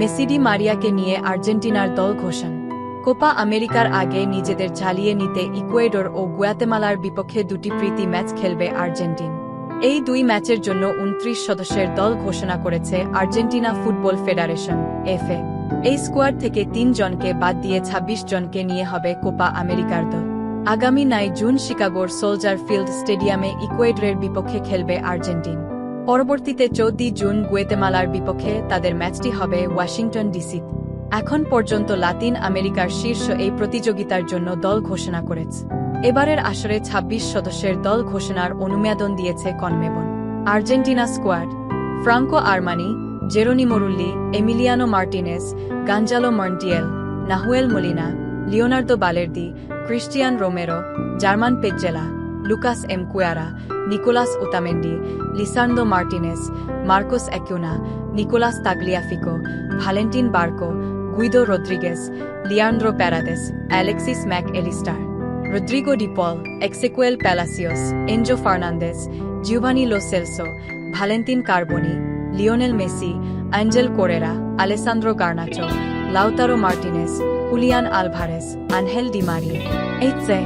মেসিডি মারিয়াকে নিয়ে আর্জেন্টিনার দল ঘোষণ। কোপা আমেরিকার আগে নিজেদের চালিয়ে নিতে ইকুয়েডর ও গুয়াতেমালার বিপক্ষে দুটি প্রীতি ম্যাচ খেলবে আর্জেন্টিন। এই দুই ম্যাচের জন্য উনত্রিশ সদস্যের দল ঘোষণা করেছে আর্জেন্টিনা ফুটবল ফেডারেশন এফএ এই স্কোয়াড থেকে তিন জনকে বাদ দিয়ে ২৬ জনকে নিয়ে হবে কোপা আমেরিকার দল। আগামী নয় জুন শিকাগোর সোলজার ফিল্ড স্টেডিয়ামে ইকুয়েডরের বিপক্ষে খেলবে আর্জেন্টিন। পরবর্তীতে চৌদ্দ জুন গুয়েতেমালার বিপক্ষে তাদের ম্যাচটি হবে ওয়াশিংটন ডিসিতে এখন পর্যন্ত লাতিন আমেরিকার শীর্ষ এই প্রতিযোগিতার জন্য দল ঘোষণা করেছে। এবারের আসরে ২৬ সদস্যের দল ঘোষণার অনুমোদন দিয়েছে CONMEBOL. Argentina squad, Franco Armani, Geronimo Rulli, Emiliano Martinez, Gonzalo Montiel, Nahuel Molina, Leonardo Balerdi Cristian Romero, German Pezzella, Lucas M Quarta Nicolas Otamendi Lisandro Martinez Marcos Acuna Nicolas Tagliafico Valentin Barco Guido Rodriguez Leandro Paredes Alexis Mac Allister Rodrigo De Paul Exequiel Palacios Enzo Fernandez Giovani Lo Celso Valentin Carboni Lionel Messi Angel Correa Alejandro Garnacho Lautaro Martinez Julian Alvarez Angel Di Maria এইচে